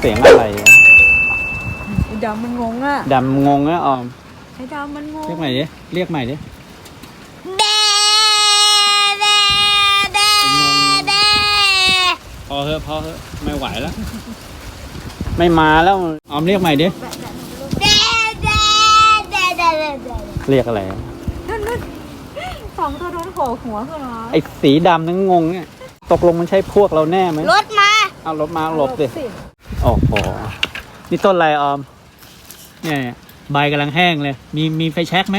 เสียงอะไรวะไอ้ดำมันงงอะดำงงนะออม ไอ้ดำมันงงเรียกใหม่ดิเรียกใหม่ดิแด่แด่แด่แด่พอเถอะพอเถอะไม่ไหวแล้ว ไม่มาแล้วออมเรียกใหม่ดิแด่แด่แด่แด่แด่แด่เรียกอะไรนั่นนั่นสองตัวโดนโขกหัวขึ้นมาไอ้สีดำนั่งงงเนี่ย ตกลงมันใช่พวกเราแน่ไหมรถมา เอารถมาหลบดิ โอ้โห นี่ต้นอะไรออม เนี่ยใบกำลังแห้งเลย มีมีไฟแช็กไหม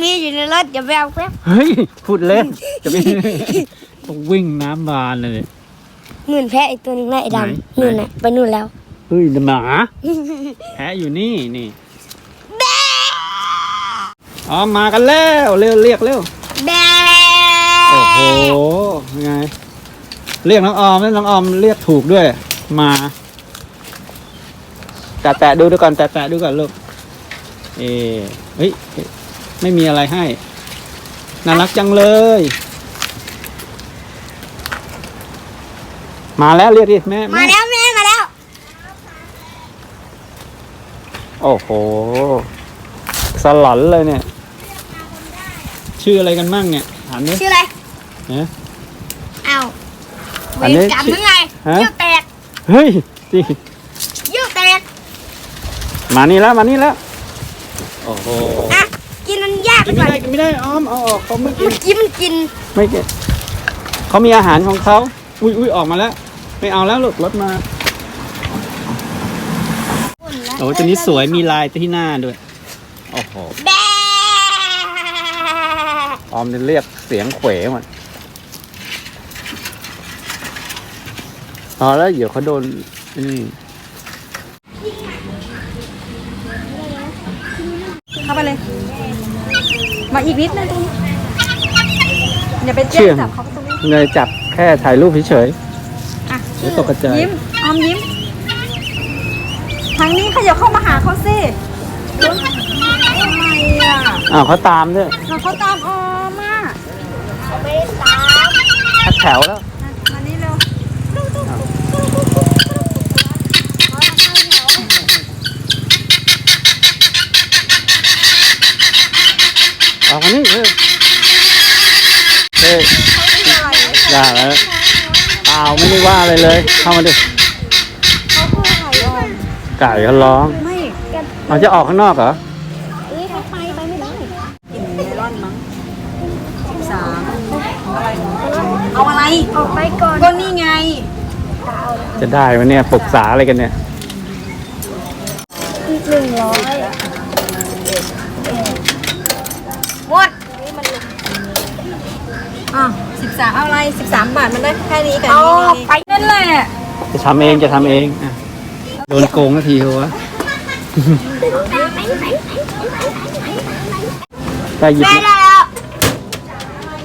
มีอยู่ในรถอย่าไปเอาแป๊บเฮ้ยพูดเล่น จะไม่ ต้องวิ่งน้ำบานเลย หมื่นแพะอีกตัวหนึงนะไอ้ไหนดำนู่นน่ะไปนู่นแล้วเฮ้ยหมาแพะอยู่นี่นี่อ๋อมากันแล้วเร็วเรียกเร็วแด่โอ้โหยังไง เรียกน้องออมแล้วน้องออมเรียกถูกด้วย มาแตะแตะดูดูก่อนแตะแตะดูก่อนลูกเอเฮ้ยไม่มีอะไรให้ น่ารักจังเลย มาแล้วเรียกดิแม่มาแม่แล้วแม่มาแล้ว โอ้โห สลอนเลยเนี่ย ชื่ออะไรกันมั่งเนี่ยถามดิชื่ออะไรฮะอ้าวอัเวนนี้รกรรมหรือไงฮะเยี่ยวแตก เฮ้ยสิเยี่ยวแตกมานี่แล้วมานี่แล้วโอ้โหอะกินมันยากกินไปไม่ก่อนได้กินไม่ได้ออมเอาออกเขาไม่กิเมื่นอกี้มันกินไม่กินเขามีอาหารของเขาอุ้ยอุ้ยออกมาแล้ว ไม่เอาแล้วลูกรถมาโอ้ตัวนี้สวยมีลายที่หน้าด้วยโอ้โหแด่ออมจะเรียกเสียงเขวหมด พอแล้วเดี๋ยวเขาโดนนี่เข้าไปเลย มาอีกนิดนึงตรงนี้อย่าไปแจ้เชื่งองจับเขาตรงนี้เลยจับแค่ถ่ายรูปเฉยอะเดี๋ยวตกกระจายยิ้มออมยิ้ม ทางนี้ขยับเข้ามาหาเขาสิทำไมอะๆอ้าวเขาตามด้วยเราเขาตามออมอะไม่ตาม ทัดแถวแล้ว อะมานี่เร็ว ออกมานี่เออเฮ้ยอย่าแล้วเปล่าไม่ได้ว่าอะไรเลย เข้ามาดิเขาคือไข่ออมไก่เขาร้องไม่เราจะออกข้างนอกเหรอเอ้ยถ้าไปไปไม่ได้กินเมลอนมั้งสิบสามเอาอะไร ออกไปก่อนก็นี่ไง จะได้ไหมเนี่ยปรึกษาอะไรกันเนี่ย สาเอาอะไรสิบสามบาทมันได้แค่นี้กับอานี่ไปนั่นเลยจะทำเองจะทำเองโดนโกงนาทีเหรอวะไปหยิบได้แล้ว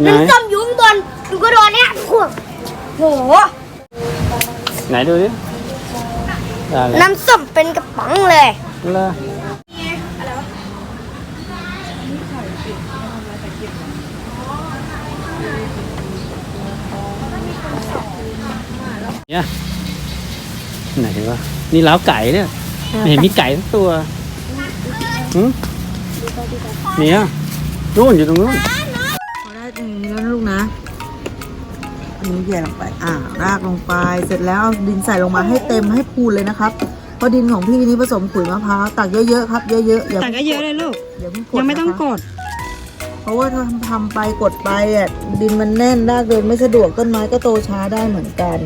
ไหนน้ำส้มอยู่ข้างบนหนูก็โดนเนี่ยโอ้โห ไหนดูดิน้ำส้มเป็นกระป๋องเลย แล้ เนี่ยไหนวะนี่เล้าไก่เนี่ยไม่เห็นมีไก่ทั้งตัวหืมเนี่ยนู่นอยู่ตรงนู้นพอได้ตรงนี้แล้วนะลูกนะอันนี้เทลงไป อ่ารากลงไป เสร็จแล้วเอาดินใส่ลงมาให้เต็มให้พูนเลยนะครับ เพราะดินของพี่นี้ผสมขุยมะพร้าวตักเยอะๆครับ เยอะๆอย่าตักเยอะๆเลยลูกอย่าเพิ่งกดยังไม่ต้องนะคะกด เพราะว่าถ้าทำไปกดไปอะดินมันแน่นรากเดินไม่สะดวกต้นไม้ก็โตช้าได้เหมือนกัน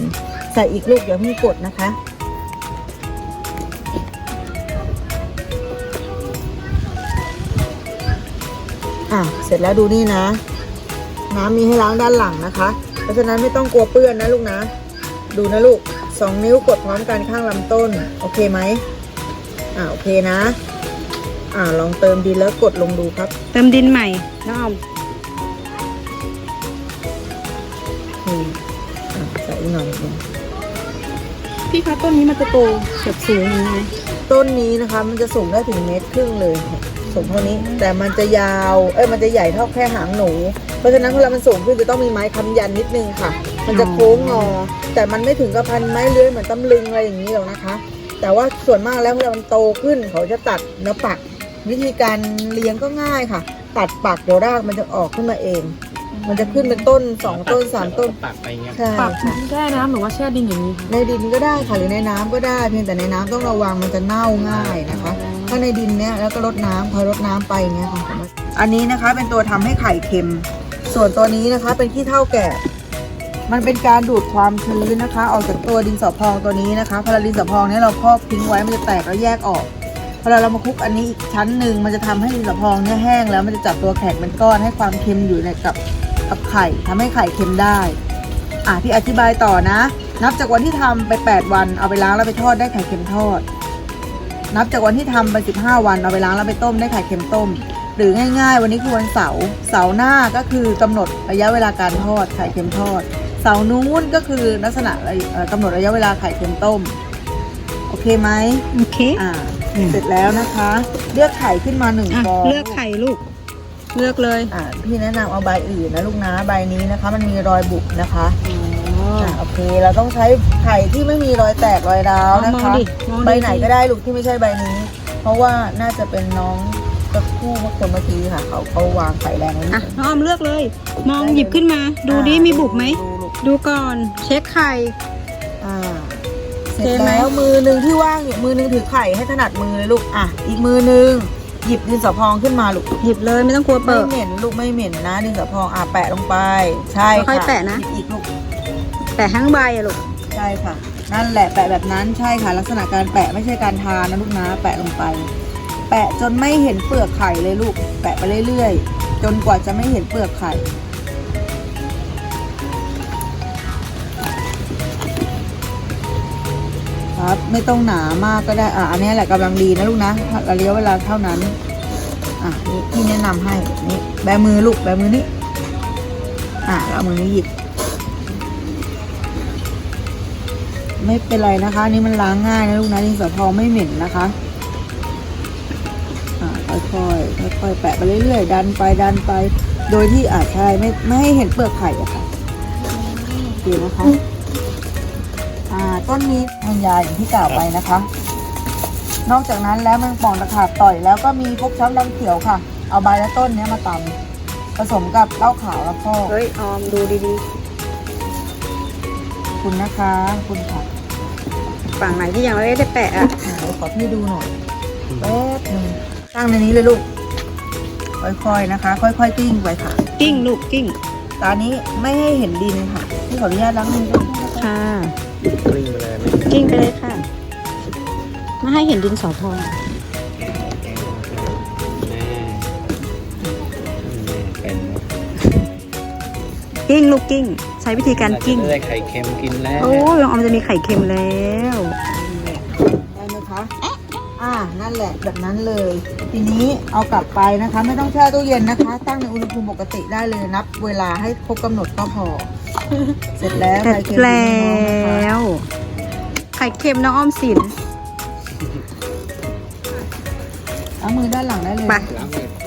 ใส่อีกลูกอย่าเพิ่งกดนะคะ อะ เสร็จแล้วดูนี่นะ น้ำมีให้ล้างด้านหลังนะคะ เพราะฉะนั้นไม่ต้องกลัวเปื้อนนะลูกนะ ดูนะลูกสองนิ้วกดพร้อมกันข้างลำต้น โอเคไหมอ่าโอเคนะ อ่าลองเติมดินแล้วกดลงดูครับ เติมดินใหม่น้องออมอืมอะใส่อีกหน่อยหนึ่ง พี่คะต้นนี้มันจะโตเกือบสูงย่างนี้ไหมต้นนี้นะคะมันจะสูงได้ถึงเมตรครึ่งเลยสูงเท่านี้ แต่มันจะยาวเอ้ยมันจะใหญ่เท่าแค่หางหนู เพราะฉะนั้นเวลามันสูงขึ้นจะต้องมีไม้ค้ำยันนิดนึงค่ะ มันจะโค้งงอ แต่มันไม่ถึงกับพันไม้เลื้อยเหมือนตำลึงอะไรอย่างนี้หรอกนะคะ แต่ว่าส่วนมากแล้วเวลามันโตขึ้นเขาจะตัดเนื้อปัก วิธีการเลี้ยงก็ง่ายค่ะ ตัดปักเดี๋ยวรากมันจะออกขึ้นมาเอง มันจะขึ้นเป็นต้นสองต้นสามต้นปักไปอย่างเงี้ย ใช่ปักค่ะแช่น้ำหรือว่าแช่ดินอย่างนี้ค่ะในดินก็ได้ค่ะหรือในน้ำก็ได้ เพียงแต่ในน้ำต้องระวังมันจะเน่าง่ายนะคะ ถ้าในดินเนี้ยแล้วก็รดน้ำคอยรดน้ำไปอย่างเงี้ยค่ะอันนี้นะคะเป็นตัวทำให้ไข่เค็ม ส่วนตัวนี้นะคะเป็นขี้เท่าแก่ มันเป็นการดูดความชื้นนะคะ ออกจากตัวดินสอพองตัวนี้นะคะพอเราดินสอพองเนี้ยเราครอบทิ้งไว้มันจะแตกแล้วแยกออกพอเราเรามาคลุกอันนี้อีกชั้นหนึ่งมันจะทำให้ดินสอพองเนี่ยแห้งแล้วมันจะจับตัวแข็งเป็นก้อนให้ความเค็มอยู่ในกับ กับไข่ทำให้ไข่เค็มได้ อะพี่อธิบายต่อนะ นับจากวันที่ทำไป 8 วันเอาไปล้างแล้วไปทอดได้ไข่เค็มทอด นับจากวันที่ทำไป 15 วันเอาไปล้างแล้วไปต้มได้ไข่เค็มต้ม หรือง่าย ๆ วันนี้คือวันเสาร์เสาร์หน้าก็คือกำหนดระยะเวลาการทอดไข่เค็มทอด เสาร์นู้นก็คือลักษณะเอ่อกำหนดระยะเวลาไข่เค็มต้มโอเคไหมโอเคอ่าอืมเสร็จแล้วนะคะ เลือกไข่ขึ้นมาหนึ่งอะฟองเลือกไข่ลูก เลือกเลย อ่าพี่แนะนำเอาใบอื่นนะลูกนะใบนี้นะคะ มันมีรอยบุบนะคะอะโอเคเราต้องใช้ไข่ที่ไม่มีรอยแตกรอยร้าวนะมองคะดิมองดิ ใบไหนก็ได้ลูกที่ไม่ใช่ใบนี้ เพราะว่าน่าจะเป็นน้องตะคู่เมื่อคนเมื่อกี้ค่ะเขาเขาวางไข่แรงไว้นิอะดนึงน้องออมเลือกเลย มองหยิบขึ้นมา ดูดิอ่ามีบุบไหม ดูลูก ดูก่อน เช็คไข่ อ่าเสโอร็จเคไหม แล้วมือหนึ่งที่ว่างอยู่มือหนึ่งถือไข่ให้ถนัดมือเลยลูกอะอีกมือหนึ่ง หยิบดินสอพองขึ้นมาลูกหยิบเลยไม่ต้องกลัวไม่เปิด เหม็นลูกไม่เหม็นนะดินสอพองอะแปะลงไป ใช่ค่ะค่อยๆแปะนะ หยิบอีกลูกแต่ทั้งใบอะลูกใช่ค่ะ นั่นแหละแปะแบบนั้นใช่ค่ะ ลักษณะการแปะไม่ใช่การทานะลูกนะแปะลงไป แปะจนไม่เห็นเปลือกไข่เลยลูก แปะไปเรื่อยๆ จนกว่าจะไม่เห็นเปลือกไข่ ครับ ไม่ต้องหนามากก็ได้ อะ อันนี้แหละกำลังดีนะลูกนะระยะเวลาเท่านั้น อะนี่ที่แนะนำให้นี้แบมือลูกแบมือนี้อะแล้วเอามือนี้หยิบ ไม่เป็นไรนะคะนี่มันล้างง่ายนะลูกนะดินสอพองไม่เหม็นนะคะอ่าค่อยๆค่อยๆแปะไปเรื่อยๆ ดันไปดันไป โดยที่อาจใช่ไม่ไม่ให้เห็นเปลือกไข่อะค่ะโอเคนะคะ ต้นนี้ทานยาอย่างที่กล่าวไปนะคะ นอกจากนั้นแล้วแมันป่องตะขาบต่อยแล้วก็มีพวกช้ำดำเขียวค่ะ เอาใบและต้นเนี้ยมาตำผสมกับเหล้าขาวแล้วก็เฮ้ย ออมดูดีคุณนะคะคุณค่ะๆฝั่งไหนที่ยังไม่ได้แปะอะเดี๋ยวขอพี่ดูหน่อยแป๊บหนึงตั้งในนี้เลยลูก ค่อยๆนะคะ ค่อยๆกิ้งไปค่ะ กิ้งลูกกิ้ง ตอนนี้ไม่ให้เห็นดินค่ะพี่ขออนุญาตล้างมือด้วยนะคะค่ะ กลิ้งไปเลยไหมกิ้งไปเลยค่ะไม่ให้เห็นดินสอพองแม่แม่เป็นกิ้งลูกกิ้ง ใช้วิธีการกิ้งจะได้ไข่เค็มกินแล้วโอ้ยน้องออมจะมีไข่เค็มแล้ว ได้ไหมคะ อ่า นั่นแหละแบบนั้นเลย ทีนี้เอากลับไปนะคะ ไม่ต้องแช่ตู้เย็นนะคะ ตั้งในอุณหภูมิปกติได้เลยนับ เวลาให้ครบกำหนดก็พอ เสร็จแล้วเสร็ไข่จเค็มแลน้องนะคะ้วไข่เค็มน้องออมสิน เอามือด้านหลังได้เลย ไป ล้างมือ